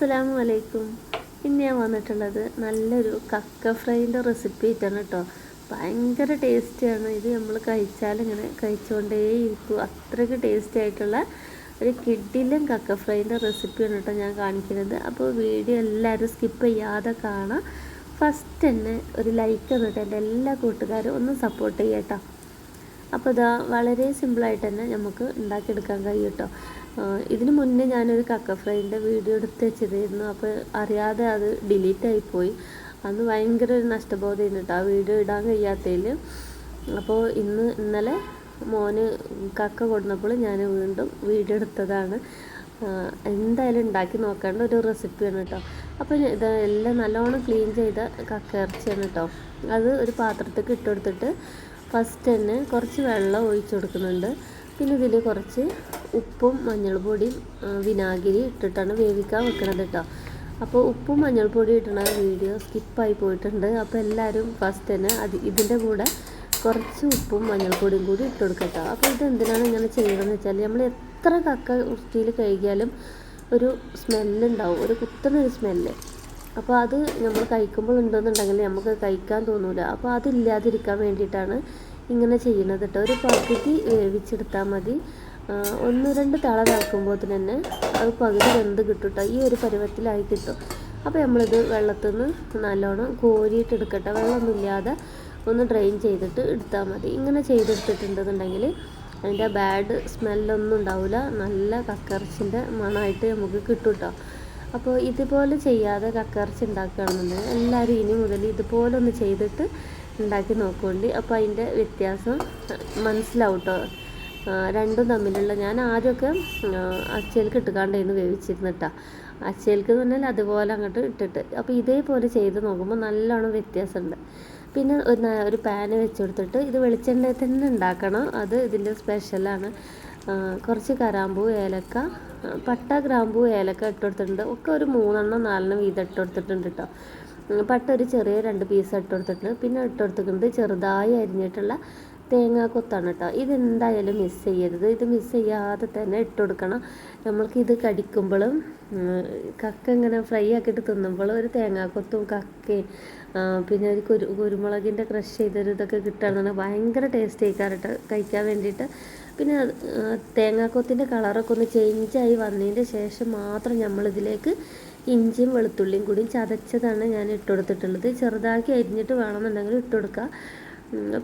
അസ്സലാമു അലൈക്കും ഇന്ന് ഞാൻ വന്നിട്ടുള്ളത് നല്ലൊരു കക്ക ഫ്രൈന്റെ റെസിപ്പി ആയിട്ടാണ് കേട്ടോ ഭയങ്കര ടേസ്റ്റിയാണ് ഇത് നമ്മൾ കഴിച്ചാൽ ഇങ്ങനെ കഴിച്ചുകൊണ്ടേയിരിക്കും. അത്രയ്ക്ക് ടേസ്റ്റി ആയിട്ടുള്ള ഒരു കിഡിലും കക്ക ഫ്രൈന്റെ റെസിപ്പിയാണ് കേട്ടോ ഞാൻ കാണിക്കുന്നത്. അപ്പോൾ വീഡിയോ എല്ലാവരും സ്കിപ്പ് ചെയ്യാതെ കാണാം. ഫസ്റ്റ് തന്നെ ഒരു ലൈക്ക് എന്നിട്ട് എന്റെ എല്ലാ കൂട്ടുകാരും ഒന്ന് സപ്പോർട്ട് ചെയ്യാം കേട്ടോ അപ്പോൾ ഇതാ വളരെ സിമ്പിളായിട്ട് തന്നെ നമുക്ക് ഉണ്ടാക്കിയെടുക്കാൻ കഴിയും കേട്ടോ ഇതിന് മുന്നേ ഞാനൊരു കക്ക ഫ്രൈന്റെ വീഡിയോ എടുത്ത് വെച്ചതായിരുന്നു. അപ്പോൾ അറിയാതെ അത് ഡിലീറ്റ് ആയിപ്പോയി അന്ന് ഭയങ്കര ഒരു നഷ്ടബോധമായിരുന്നു കേട്ടോ ആ വീഡിയോ ഇടാൻ കഴിയാത്തതിൽ. അപ്പോൾ ഇന്ന് ഇന്നലെ മോന് കക്ക കൊടുന്നപ്പോൾ ഞാൻ വീണ്ടും വീഡിയോ എടുത്തതാണ്. എന്തായാലും ഉണ്ടാക്കി നോക്കേണ്ട ഒരു റെസിപ്പിയാണ് കേട്ടോ അപ്പോൾ ഇത് എല്ലാം നല്ലോണം ക്ലീൻ ചെയ്ത കക്ക ഇറച്ചിയാണ് കേട്ടോ അത് ഒരു പാത്രത്തേക്ക് ഇട്ടുകൊടുത്തിട്ട് ഫസ്റ്റ് തന്നെ കുറച്ച് വെള്ളം ഒഴിച്ചു കൊടുക്കുന്നുണ്ട്. പിന്നെ ഇതിൽ കുറച്ച് ഉപ്പും മഞ്ഞൾപ്പൊടിയും വിനാഗിരി ഇട്ടിട്ടാണ് വേവിക്കാൻ വെക്കണത് കേട്ടോ അപ്പോൾ ഉപ്പും മഞ്ഞൾപ്പൊടി ഇട്ടുന്ന വീഡിയോ സ്കിപ്പായി പോയിട്ടുണ്ട്. അപ്പോൾ എല്ലാവരും ഫസ്റ്റ് തന്നെ അത് ഇതിന്റെ കൂടെ കുറച്ച് ഉപ്പും മഞ്ഞൾപ്പൊടിയും കൂടി ഇട്ട് കൊടുക്കട്ടോ. അപ്പോൾ ഇത് എന്തിനാണ് ഇങ്ങനെ ചെയ്യണമെന്ന് വെച്ചാൽ നമ്മൾ എത്ര കക്ക വൃത്തിയിൽ കഴുകിയാലും ഒരു സ്മെല്ലുണ്ടാവും ഒരു കുത്തുന്ന ഒരു സ്മെല്ല് അപ്പോൾ അത് നമ്മൾ കഴിക്കുമ്പോൾ ഉണ്ടെന്നുണ്ടെങ്കിൽ നമുക്ക് കഴിക്കാൻ തോന്നില്ല അപ്പോൾ അതില്ലാതിരിക്കാൻ വേണ്ടിയിട്ടാണ് ഇങ്ങനെ ചെയ്യണത് കേട്ടോ ഒരു പകുതി വേവിച്ചെടുത്താൽ മതി. ഒന്ന് രണ്ട് തള നടക്കുമ്പോൾ തന്നെ അത് പകുതി വെന്ത് കിട്ടും ഈ ഒരു പരുവത്തിലായി കിട്ടും. അപ്പോൾ നമ്മളിത് വെള്ളത്തിൽ നിന്ന് നല്ലോണം കോരിയിട്ട് എടുക്കട്ടെ. വെള്ളമൊന്നുമില്ലാതെ ഒന്ന് ഡ്രെയിൻ ചെയ്തിട്ട് എടുത്താൽ മതി. ഇങ്ങനെ ചെയ്തെടുത്തിട്ടുണ്ടെന്നുണ്ടെങ്കിൽ അതിന്റെ ബാഡ് സ്മെല്ലൊന്നും ഉണ്ടാവില്ല നല്ല കക്കറച്ചിന്റെ മണമായിട്ട് നമുക്ക് കേട്ടോ അപ്പോൾ ഇതുപോലെ ചെയ്യാതെ കക്കറച്ചി ഉണ്ടാക്കുകയാണെന്നുണ്ടെങ്കിൽ എല്ലാവരും ഇനി മുതൽ ഇതുപോലെ ഒന്ന് ചെയ്തിട്ട് ഉണ്ടാക്കി നോക്കുന്നുണ്ട്. അപ്പോൾ അതിന്റെ വ്യത്യാസം മനസ്സിലാവും കേട്ടോ രണ്ടും തമ്മിലുള്ള ഞാൻ ആദ്യമൊക്കെ അച്ചയിലേക്ക് ഇട്ടുകാണ്ടായിരുന്നു വേവിച്ചിരുന്നിട്ടാ. അച്ചയിലേക്ക് എന്ന് പറഞ്ഞാൽ അതുപോലെ അങ്ങോട്ട് ഇട്ടിട്ട്. അപ്പോൾ ഇതേപോലെ ചെയ്ത് നോക്കുമ്പോൾ നല്ലോണം വ്യത്യാസമുണ്ട്. പിന്നെ ഒരു ഒരു പാന് വെച്ച് കൊടുത്തിട്ട് ഇത് വെളിച്ചെണ്ണയിൽ തന്നെ ഉണ്ടാക്കണം. അത് ഇതിന്റെ സ്പെഷ്യലാണ് കുറച്ച് കരാമ്പൂ ഏലക്ക പട്ട ഗ്രാമ്പൂ ഏലക്ക ഇട്ട് കൊടുത്തിട്ടുണ്ട്. ഒക്കെ ഒരു മൂന്നെണ്ണം നാലെണ്ണം വീതം ഇട്ട് കൊടുത്തിട്ടുണ്ട് കേട്ടോ പട്ട ഒരു ചെറിയ രണ്ട് പീസ് ഇട്ട് കൊടുത്തിട്ടുണ്ട്. പിന്നെ ഇട്ട് കൊടുത്തിട്ടുണ്ട് ചെറുതായി അരിഞ്ഞിട്ടുള്ള തേങ്ങാക്കൊത്താണ് കേട്ടോ. ഇതെന്തായാലും മിസ് ചെയ്യരുത്. ഇത് മിസ് ചെയ്യാതെ തന്നെ ഇട്ട് കൊടുക്കണം. നമ്മൾക്ക് ഇത് കടിക്കുമ്പോഴും കക്ക ഇങ്ങനെ ഫ്രൈ ആക്കിയിട്ട് തിന്നുമ്പോൾ ഒരു തേങ്ങാക്കൊത്തും കക്കയും പിന്നെ ഒരു കുരു കുരുമുളകിന്റെ ക്രഷ് ചെയ്തൊരു ഇതൊക്കെ കിട്ടുകയാണെന്നുണ്ടെങ്കിൽ ഭയങ്കര ടേസ്റ്റ് ആയിക്കാറുണ്ട് കഴിക്കാൻ വേണ്ടിയിട്ട്. പിന്നെ തേങ്ങാക്കൊത്തിന്റെ കളറൊക്കെ ഒന്ന് ചേഞ്ചായി വന്നതിന്റെ ശേഷം മാത്രം നമ്മളിതിലേക്ക് ഇഞ്ചിയും വെളുത്തുള്ളിയും കൂടി ചതച്ചതാണ് ഞാൻ ഇട്ട് കൊടുത്തിട്ടുള്ളത് ചെറുതാക്കി അരിഞ്ഞിട്ട് വേണമെന്നുണ്ടെങ്കിൽ ഇട്ട് കൊടുക്കുക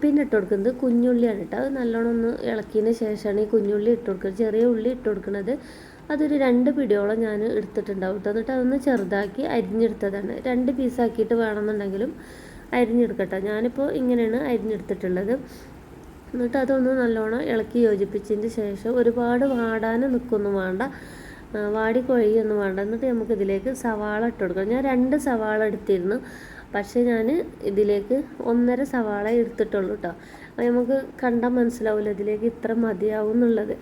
പിന്നെ ഇട്ട് കൊടുക്കുന്നത് കുഞ്ഞുള്ളിയാണ് കേട്ടോ. അത് നല്ലോണം ഒന്ന് ഇളക്കിയതിന് ശേഷമാണ് ഈ കുഞ്ഞുള്ളി ഇട്ട് കൊടുക്കുന്നത് ചെറിയ ഉള്ളി ഇട്ട് കൊടുക്കുന്നത് അതൊരു രണ്ട് പിടിയോളം ഞാൻ എടുത്തിട്ടുണ്ടാവും എന്നിട്ട് അതൊന്ന് ചെറുതാക്കി അരിഞ്ഞെടുത്തതാണ്. രണ്ട് പീസാക്കിയിട്ട് വേണമെന്നുണ്ടെങ്കിലും അരിഞ്ഞെടുക്കട്ടെ ഞാനിപ്പോൾ ഇങ്ങനെയാണ് അരിഞ്ഞെടുത്തിട്ടുള്ളത്. എന്നിട്ട് അതൊന്ന് നല്ലോണം ഇളക്കി യോജിപ്പിച്ചതിന് ശേഷം ഒരുപാട് വാടാനും നിൽക്കൊന്നും വേണ്ട. വാടി കൊഴിയൊന്നും. വേണ്ട. എന്നിട്ട് നമുക്ക് ഇതിലേക്ക് സവാള ഇട്ട് കൊടുക്കണം. ഞാൻ രണ്ട് സവാള എടുത്തിരുന്നു. പക്ഷേ ഞാൻ ഇതിലേക്ക് ഒന്നര സവാള എടുത്തിട്ടുള്ളൂ കേട്ടോ അപ്പോൾ നമുക്ക് കണ്ടാൽ മനസ്സിലാവില്ല ഇതിലേക്ക് ഇത്ര മതിയാവും എന്നുള്ളത്.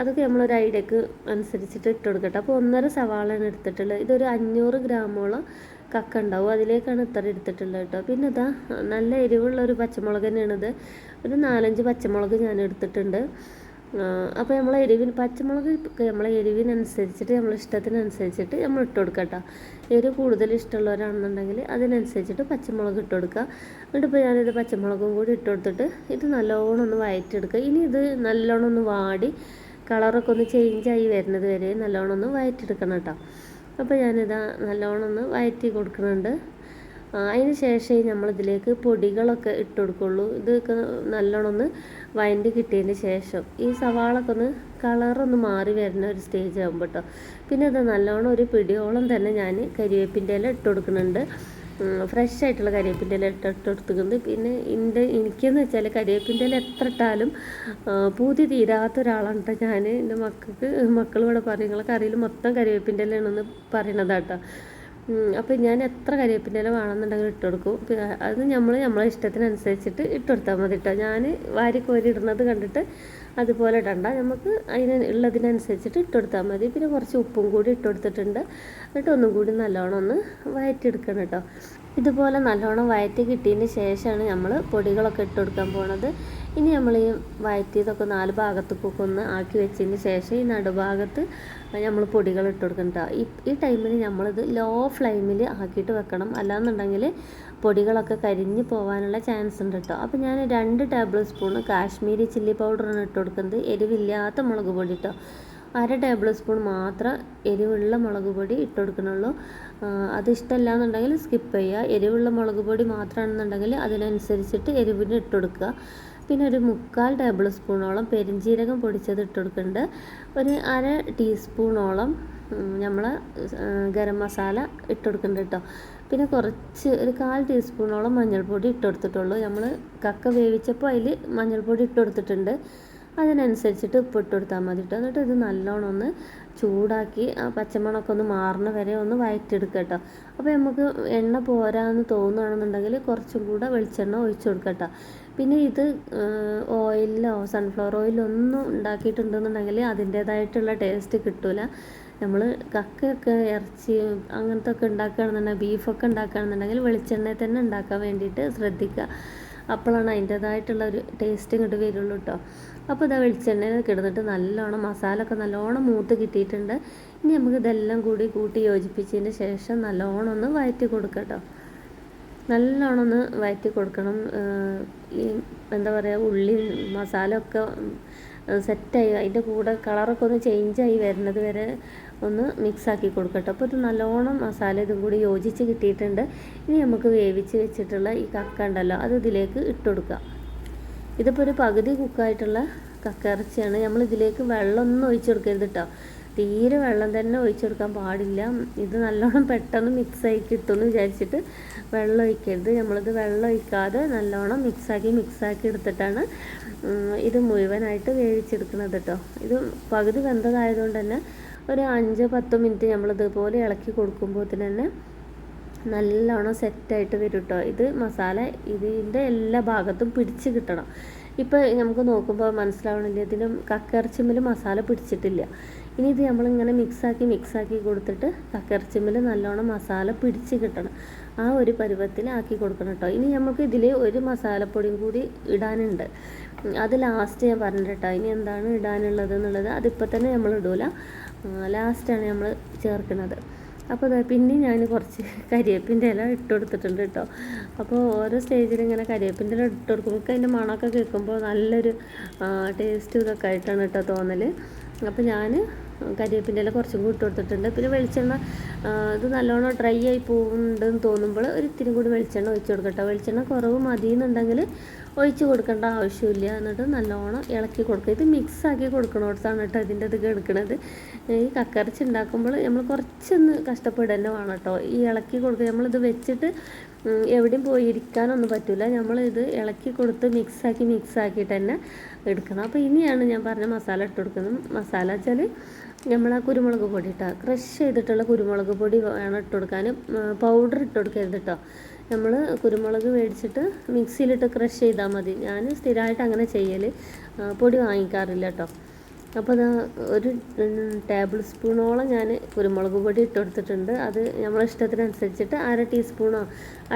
അതൊക്കെ നമ്മളൊരു ഐഡിയക്ക് അനുസരിച്ചിട്ട് ഇട്ട് കൊടുക്കട്ടെ. അപ്പോൾ ഒന്നര സവാളയാണ് എടുത്തിട്ടുള്ളത്. ഇതൊരു അഞ്ഞൂറ് ഗ്രാമോളം കക്ക ഉണ്ടാവും. അതിലേക്കാണ് ഇത്ര എടുത്തിട്ടുള്ളത് കേട്ടോ പിന്നെ ഇതാ നല്ല എരിവുള്ള ഒരു പച്ചമുളക് തന്നെയാണിത്. ഒരു നാലഞ്ച് പച്ചമുളക് ഞാൻ എടുത്തിട്ടുണ്ട്. അപ്പോൾ നമ്മൾ എരിവിന് പച്ചമുളക് നമ്മളെ എരിവിനനുസരിച്ചിട്ട് നമ്മൾ ഇഷ്ടത്തിനനുസരിച്ചിട്ട് നമ്മൾ ഇട്ട് കൊടുക്കുക കേട്ടോ എരിവ് കൂടുതൽ ഇഷ്ടമുള്ളവരാണെന്നുണ്ടെങ്കിൽ അതിനനുസരിച്ചിട്ട് പച്ചമുളക് ഇട്ട് കൊടുക്കുക. എന്നിട്ട് ഇപ്പോൾ ഞാനിത് പച്ചമുളകും കൂടി ഇട്ട് കൊടുത്തിട്ട് ഇത് നല്ലോണം ഒന്ന് വയറ്റെടുക്കുക ഇനി ഇത് നല്ലോണം ഒന്ന് വാടി കളറൊക്കെ ഒന്ന് ചേഞ്ചായി വരുന്നത് വരെ നല്ലോണം ഒന്ന് വയറ്റെടുക്കണം കേട്ടോ. അപ്പോൾ ഞാനിതാ നല്ലോണം ഒന്ന് വയറ്റി കൊടുക്കുന്നുണ്ട്. അതിന് ശേഷമേ നമ്മളിതിലേക്ക് പൊടികളൊക്കെ ഇട്ട് കൊടുക്കുള്ളൂ ഇതൊക്കെ നല്ലോണം ഒന്ന് വയന്റെ കിട്ടിയതിന് ശേഷം ഈ സവാളൊക്കെ ഒന്ന് കളറൊന്ന് മാറി വരുന്ന ഒരു സ്റ്റേജ് ആകുമ്പോൾ കേട്ടോ പിന്നെ അത് നല്ലോണം ഒരു പിടിയോളം തന്നെ ഞാൻ കരിവേപ്പിന്റെ ഇല ഇട്ട് കൊടുക്കുന്നുണ്ട് ഫ്രഷ് ആയിട്ടുള്ള കരിവേപ്പിന്റെ ഇല ഇട്ട് ഇട്ട് കൊടുക്കുന്നത് പിന്നെ എന്റെ എനിക്കെന്ന് വെച്ചാൽ കരിവേപ്പിന്റെ ഇല എത്ര ഇട്ടാലും പൂതി തീരാത്ത ഒരാളാണ് കേട്ടോ ഞാൻ എന്റെ മക്കൾക്ക് മക്കൾ ഇവിടെ പറയും നിങ്ങളെ കറിയിൽ മൊത്തം കരിവേപ്പിന്റെ ഇലയാണെന്ന് പറയണതാട്ടോ അപ്പോൾ ഞാൻ എത്ര കരിവേപ്പിന്റെ ഇല വേണമെന്നുണ്ടെങ്കിൽ ഇട്ട് കൊടുക്കും. അത് നമ്മൾ നമ്മളെ ഇഷ്ടത്തിനനുസരിച്ചിട്ട് ഇട്ട് കൊടുത്താൽ മതി കേട്ടോ ഞാൻ വാരി കോരി ഇടുന്നത് കണ്ടിട്ട് അതുപോലെ ഇടണ്ട. നമുക്ക് അതിന് ഉള്ളതിനനുസരിച്ചിട്ട് ഇട്ട് കൊടുത്താൽ മതി. പിന്നെ കുറച്ച് ഉപ്പും കൂടി ഇട്ട് കൊടുത്തിട്ടുണ്ട്. എന്നിട്ട് ഒന്നും കൂടി നല്ലോണം ഒന്ന് വയറ്റിയെടുക്കണം കേട്ടോ ഇതുപോലെ നല്ലോണം വയറ്റി കിട്ടിയതിന് ശേഷമാണ് നമ്മൾ പൊടികളൊക്കെ ഇട്ട് കൊടുക്കാൻ പോണത്. ഇനി നമ്മൾ ഈ വയറ്റിയതൊക്കെ നാല് ഭാഗത്തേക്കൊക്കെ ഒന്ന് ആക്കി വെച്ചതിന് ശേഷം ഈ നടുഭാഗത്ത് നമ്മൾ പൊടികൾ ഇട്ട് കൊടുക്കണ്ട ഈ ഈ ടൈമിൽ നമ്മളിത് ലോ ഫ്ലെയിമിൽ ആക്കിയിട്ട് വെക്കണം. അല്ലാന്നുണ്ടെങ്കിൽ പൊടികളൊക്കെ കരിഞ്ഞ് പോകാനുള്ള ചാൻസ് ഉണ്ട് കേട്ടോ അപ്പോൾ ഞാൻ രണ്ട് ടേബിൾ സ്പൂൺ കാശ്മീരി ചില്ലി പൗഡറാണ് ഇട്ട് കൊടുക്കുന്നത്. എരിവില്ലാത്ത മുളക് പൊടി കേട്ടോ അര ടേബിൾ സ്പൂൺ മാത്രം എരിവുള്ള മുളക് പൊടി ഇട്ട് കൊടുക്കണുള്ളൂ അത് ഇഷ്ടമല്ല എന്നുണ്ടെങ്കിൽ സ്കിപ്പ് ചെയ്യുക. എരിവുള്ള മുളക് പൊടി മാത്രമാണെന്നുണ്ടെങ്കിൽ അതിനനുസരിച്ചിട്ട് എരിവിന് ഇട്ട് കൊടുക്കുക പിന്നെ ഒരു മുക്കാൽ ടേബിൾ സ്പൂണോളം പെരിഞ്ജീരകം പൊടിച്ചത് ഇട്ട് കൊടുക്കുന്നുണ്ട് ഒരു അര ടീസ്പൂണോളം നമ്മൾ ഗരം മസാല ഇട്ട് കൊടുക്കുന്നുണ്ട് കേട്ടോ. പിന്നെ കുറച്ച് ഒരു കാൽ ടീസ്പൂണോളം മഞ്ഞൾപ്പൊടി ഇട്ട് കൊടുത്തിട്ടുള്ളൂ നമ്മൾ കക്ക വേവിച്ചപ്പോൾ അതിൽ മഞ്ഞൾപ്പൊടി ഇട്ട് കൊടുത്തിട്ടുണ്ട് അതിനനുസരിച്ചിട്ട് ഉപ്പ് ഇട്ട് കൊടുത്താൽ മതി കേട്ടോ എന്നിട്ട് ഇത് നല്ലോണം ഒന്ന് ചൂടാക്കി ആ പച്ചമണമൊക്കെ ഒന്ന് മാറണ വരെ ഒന്ന് വയറ്റെടുക്കുക കേട്ടോ അപ്പോൾ നമുക്ക് എണ്ണ പോരാന്ന് തോന്നുകയാണെന്നുണ്ടെങ്കിൽ കുറച്ചും കൂടെ വെളിച്ചെണ്ണ ഒഴിച്ചു കൊടുക്കുക കേട്ടോ പിന്നെ ഇത് ഓയിലോ സൺഫ്ലവർ ഓയിലോ ഒന്നും ഉണ്ടാക്കിയിട്ടുണ്ടെന്നുണ്ടെങ്കിൽ അതിന്റേതായിട്ടുള്ള ടേസ്റ്റ് കിട്ടില്ല നമ്മൾ കക്കയൊക്കെ ഇറച്ചി അങ്ങനത്തെ ഒക്കെ ഉണ്ടാക്കുകയാണെന്നുണ്ടെങ്കിൽ ബീഫൊക്കെ ഉണ്ടാക്കുകയാണെന്നുണ്ടെങ്കിൽ വെളിച്ചെണ്ണയിൽ തന്നെ ഉണ്ടാക്കാൻ വേണ്ടിയിട്ട് ശ്രദ്ധിക്കുക. അപ്പോഴാണ് അതിന്റേതായിട്ടുള്ള ഒരു ടേസ്റ്റ് ഇങ്ങോട്ട് വരുള്ളൂ കേട്ടോ അപ്പോൾ ഇതാ വെളിച്ചെണ്ണയിൽ കിടന്നിട്ട് നല്ലോണം മസാല ഒക്കെ നല്ലോണം മൂത്ത് കിട്ടിയിട്ടുണ്ട്. ഇനി നമുക്ക് ഇതെല്ലാം കൂടി കൂട്ടി യോജിപ്പിച്ചതിന് ശേഷം നല്ലോണം ഒന്ന് വഴറ്റി കൊടുക്കാം കേട്ടോ നല്ലോണം ഒന്ന് വഴറ്റി കൊടുക്കണം. ഈ എന്താ പറയുക ഉള്ളി മസാല ഒക്കെ സെറ്റായി. അതിന്റെ കൂടെ കളറൊക്കെ ഒന്ന് ചേഞ്ചായി വരുന്നത് വരെ ഒന്ന് മിക്സാക്കി കൊടുക്കട്ടെ. അപ്പോൾ ഇത് നല്ലോണം മസാല ഇതും കൂടി യോജിച്ച് കിട്ടിയിട്ടുണ്ട്. ഇനി നമുക്ക് വേവിച്ച് വെച്ചിട്ടുള്ള ഈ കക്ക ഉണ്ടല്ലോ അത് ഇതിലേക്ക് ഇട്ട് കൊടുക്കുക ഇതിപ്പോൾ ഒരു പകുതി കുക്കായിട്ടുള്ള കക്ക ഇറച്ചിയാണ് നമ്മൾ ഇതിലേക്ക് വെള്ളമൊന്നും ഒഴിച്ചു കൊടുക്കരുത് കേട്ടോ. തീരെ വെള്ളം തന്നെ ഒഴിച്ചു കൊടുക്കാൻ പാടില്ല. ഇത് നല്ലോണം പെട്ടെന്ന് മിക്സായി കിട്ടുമെന്ന് വിചാരിച്ചിട്ട് വെള്ളം ഒഴിക്കരുത്. നമ്മളിത് വെള്ളം ഒഴിക്കാതെ നല്ലോണം മിക്സാക്കി മിക്സാക്കി എടുത്തിട്ടാണ് ഇത് മുഴുവനായിട്ട് വേവിച്ചെടുക്കുന്നത് കേട്ടോ ഇത് പകുതി വെന്തതായതുകൊണ്ട് തന്നെ ഒരു അഞ്ച് പത്ത് മിനിറ്റ് നമ്മളിതുപോലെ ഇളക്കി കൊടുക്കുമ്പോൾ തന്നെ നല്ലോണം സെറ്റായിട്ട് വരും കേട്ടോ ഇത് മസാല ഇതിന്റെ എല്ലാ ഭാഗത്തും പിടിച്ച് കിട്ടണം. ഇപ്പോൾ നമുക്ക് നോക്കുമ്പോൾ മനസ്സിലാവണില്ല ഇതിന് കക്കിറച്ചിമ്മൽ മസാല പിടിച്ചിട്ടില്ല. ഇനി ഇത് നമ്മളിങ്ങനെ മിക്സാക്കി മിക്സാക്കി കൊടുത്തിട്ട് കക്കിറച്ചിമ്മൽ നല്ലോണം മസാല പിടിച്ച് കിട്ടണം. ആ ഒരു പരുവത്തിൽ ആക്കി കൊടുക്കണം കേട്ടോ ഇനി നമുക്ക് ഇതിൽ ഒരു മസാലപ്പൊടിയും കൂടി ഇടാനുണ്ട്. അത് ലാസ്റ്റ് ഞാൻ പറഞ്ഞിട്ടോ. ഇനി എന്താണ് ഇടാനുള്ളത് എന്നുള്ളത് അതിപ്പോൾ തന്നെ നമ്മൾ ഇടൂല. ലാസ്റ്റാണ് നമ്മൾ ചേർക്കുന്നത്. അപ്പോൾ പിന്നെ ഞാൻ കുറച്ച് കരിയേപ്പിന്റെ ഇല ഇട്ട് കൊടുത്തിട്ടുണ്ട് കേട്ടോ അപ്പോൾ ഓരോ സ്റ്റേജിൽ ഇങ്ങനെ കരിയേപ്പിന്റെ ഇല ഇട്ട് കൊടുക്കുമ്പോൾ അതിന്റെ മണമൊക്കെ കേൾക്കുമ്പോൾ നല്ലൊരു ടേസ്റ്റ് ഇതൊക്കെ ആയിട്ടാണ് കേട്ടോ തോന്നൽ അപ്പോൾ ഞാൻ കരിയേപ്പിന്റെ ഇല കുറച്ചും കൂടി ഇട്ട് കൊടുത്തിട്ടുണ്ട്. പിന്നെ വെളിച്ചെണ്ണ ഇത് നല്ലോണം ഡ്രൈ ആയി പോകുന്നുണ്ടെന്ന് തോന്നുമ്പോൾ ഒരു ഇത്തിരി കൂടി വെളിച്ചെണ്ണ ഒഴിച്ച് കൊടുക്കട്ടെ വെളിച്ചെണ്ണ കുറവ് മതി എന്നുണ്ടെങ്കിൽ ഒഴിച്ച് കൊടുക്കേണ്ട ആവശ്യമില്ല. എന്നിട്ട് നല്ലോണം ഇളക്കി കൊടുക്കുക ഇത് മിക്സ് ആക്കി കൊടുക്കണോടത്താണ് കേട്ടോ ഇതിന്റെ ഇത് എടുക്കുന്നത് ഈ കക്കറച്ചി ഉണ്ടാക്കുമ്പോൾ നമ്മൾ കുറച്ചൊന്ന് കഷ്ടപ്പെടുക വേണം കേട്ടോ ഈ ഇളക്കി കൊടുക്കുക നമ്മളിത് വെച്ചിട്ട് എവിടെയും പോയി ഇരിക്കാനൊന്നും പറ്റില്ല നമ്മളിത് ഇളക്കി കൊടുത്ത് മിക്സാക്കി മിക്സാക്കിയിട്ട് തന്നെ എടുക്കണം. അപ്പോൾ ഇനിയാണ് ഞാൻ പറഞ്ഞ മസാല ഇട്ട് കൊടുക്കുന്നത്. മസാല വെച്ചാൽ നമ്മൾ ആ കുരുമുളക് പൊടി ഇട്ടാൽ ക്രഷ് ചെയ്തിട്ടുള്ള കുരുമുളക് പൊടി വേണം ഇട്ട് കൊടുക്കാൻ പൗഡർ ഇട്ട് കൊടുക്കരുത് കേട്ടോ നമ്മൾ കുരുമുളക് മേടിച്ചിട്ട് മിക്സിയിലിട്ട് ക്രഷ് ചെയ്താൽ മതി. ഞാൻ സ്ഥിരമായിട്ട് അങ്ങനെ ചെയ്യൽ പൊടി വാങ്ങിക്കാറില്ല കേട്ടോ അപ്പോൾ ഒരു ടേബിൾ സ്പൂണോളം ഞാൻ കുരുമുളക് പൊടി ഇട്ട് കൊടുത്തിട്ടുണ്ട്. അത് നമ്മളെ ഇഷ്ടത്തിനനുസരിച്ചിട്ട് അര ടീസ്പൂണോ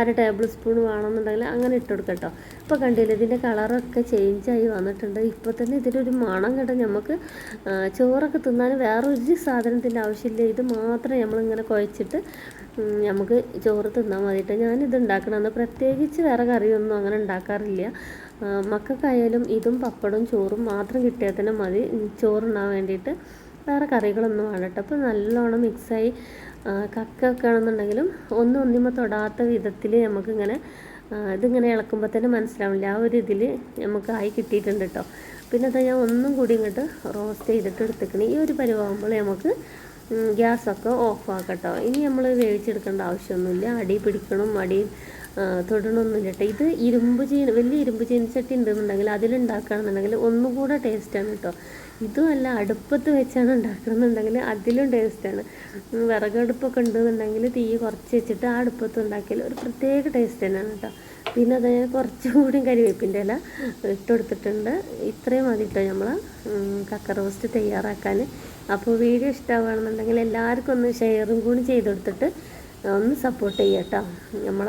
അര ടേബിൾ സ്പൂൺ വേണമെന്നുണ്ടെങ്കിൽ അങ്ങനെ ഇട്ട് കൊടുക്കാം കേട്ടോ ഇപ്പോൾ കണ്ടില്ല ഇതിന്റെ കളറൊക്കെ ചേഞ്ചായി വന്നിട്ടുണ്ട്. ഇപ്പോൾ തന്നെ ഇതിലൊരു മണം കേട്ടോ നമുക്ക് ചോറൊക്കെ തിന്നാൻ വേറൊരു സാധനത്തിന്റെ ആവശ്യമില്ല. ഇത് മാത്രം നമ്മളിങ്ങനെ കുഴച്ചിട്ട് നമുക്ക് ചോറ് തിന്നാൽ മതിയിട്ട് ഞാനിത് ഉണ്ടാക്കണമെന്ന് പ്രത്യേകിച്ച് വേറെ കറിയൊന്നും അങ്ങനെ ഉണ്ടാക്കാറില്ല. മക്കൾക്കായാലും ഇതും പപ്പടവും ചോറും മാത്രം കിട്ടിയാൽ തന്നെ മതി. ചോറുണ്ണാൻ വേണ്ടിയിട്ട് വേറെ കറികളൊന്നും വേണ്ട കേട്ടോ. അപ്പോൾ നല്ലോണം മിക്സായി കക്കൊക്കെ ആണെന്നുണ്ടെങ്കിലും ഒന്നും ഒന്നിമ്മ തൊടാത്ത വിധത്തിൽ നമുക്കിങ്ങനെ ഇതിങ്ങനെ ഇളക്കുമ്പോൾ തന്നെ മനസ്സിലാവില്ല ആ ഒരു ഇതിൽ നമുക്ക് ആയി കിട്ടിയിട്ടുണ്ട് കേട്ടോ പിന്നെ അത് ഞാൻ ഒന്നും കൂടി ഇങ്ങോട്ട് റോസ്റ്റ് ചെയ്തിട്ട് എടുത്തേക്കണേ. ഈ ഒരു പരിവാകുമ്പോൾ നമുക്ക് ഗ്യാസൊക്കെ ഓഫ് ആക്കട്ടോ. ഇനി നമ്മൾ വേവിച്ചെടുക്കേണ്ട ആവശ്യമൊന്നുമില്ല. അടി പിടിക്കണം അടി തൊടണമൊന്നുമില്ല കേട്ടോ ഇത് ഇരുമ്പ് ചീന വലിയ ഇരുമ്പ് ചീനച്ചട്ടി ഉണ്ടെന്നുണ്ടെങ്കിൽ അതിലുണ്ടാക്കുകയാണെന്നുണ്ടെങ്കിൽ ഒന്നും കൂടെ ടേസ്റ്റാണ് കേട്ടോ ഇതുമല്ല അടുപ്പത്ത് വെച്ചാണ് ഉണ്ടാക്കണമെന്നുണ്ടെങ്കിൽ അതിലും ടേസ്റ്റാണ് വിറകടുപ്പൊക്കെ ഉണ്ടെന്നുണ്ടെങ്കിൽ തീ കുറച്ച് വെച്ചിട്ട് ആ അടുപ്പത്ത് ഉണ്ടാക്കിയാൽ ഒരു പ്രത്യേക ടേസ്റ്റ് തന്നെയാണ് കേട്ടോ പിന്നെ അത് ഞാൻ കുറച്ചും കൂടി കരിവേപ്പിന്റെ ഇല ഇട്ട് കൊടുത്തിട്ടുണ്ട്. ഇത്രയും മതി കേട്ടോ നമ്മൾ കക്ക റോസ്റ്റ് തയ്യാറാക്കാൻ. അപ്പോൾ വീഡിയോ ഇഷ്ടമാണെന്നുണ്ടെങ്കിൽ എല്ലാവർക്കും ഒന്ന് ഷെയറും കൂടി ചെയ്ത് കൊടുത്തിട്ട് ഒന്ന് സപ്പോർട്ട് ചെയ്യുക കേട്ടോ നമ്മൾ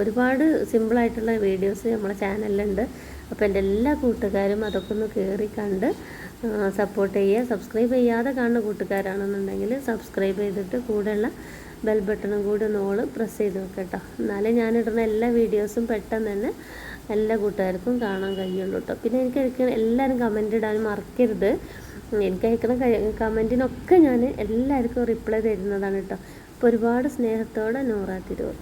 ഒരുപാട് സിമ്പിളായിട്ടുള്ള വീഡിയോസ് നമ്മളെ ചാനലിലുണ്ട് അപ്പോൾ എന്റെ എല്ലാ കൂട്ടുകാരും അതൊക്കെ ഒന്ന് കയറി കണ്ട് സപ്പോർട്ട് ചെയ്യുക. സബ്സ്ക്രൈബ് ചെയ്യാതെ കാണുന്ന കൂട്ടുകാരാണെന്നുണ്ടെങ്കിൽ സബ്സ്ക്രൈബ് ചെയ്തിട്ട് കൂടെയുള്ള ബെൽ ബട്ടണും കൂടി ഒന്ന് ഓൾ പ്രസ് ചെയ്ത് വെക്കട്ടോ. എന്നാലേ ഞാനിടുന്ന എല്ലാ വീഡിയോസും പെട്ടെന്ന് തന്നെ എല്ലാ കൂട്ടുകാർക്കും കാണാൻ കഴിയുള്ളൂ കേട്ടോ പിന്നെ എനിക്ക് അയക്കണ എല്ലാവരും കമന്റ് ഇടാനും മറക്കരുത്. എനിക്ക് അയക്കണ കമന്റിനൊക്കെ ഞാൻ എല്ലാവർക്കും റിപ്ലൈ തരുന്നതാണ് കേട്ടോ ഒരുപാട് സ്നേഹത്തോടെ നൂറാ തിരുവോർ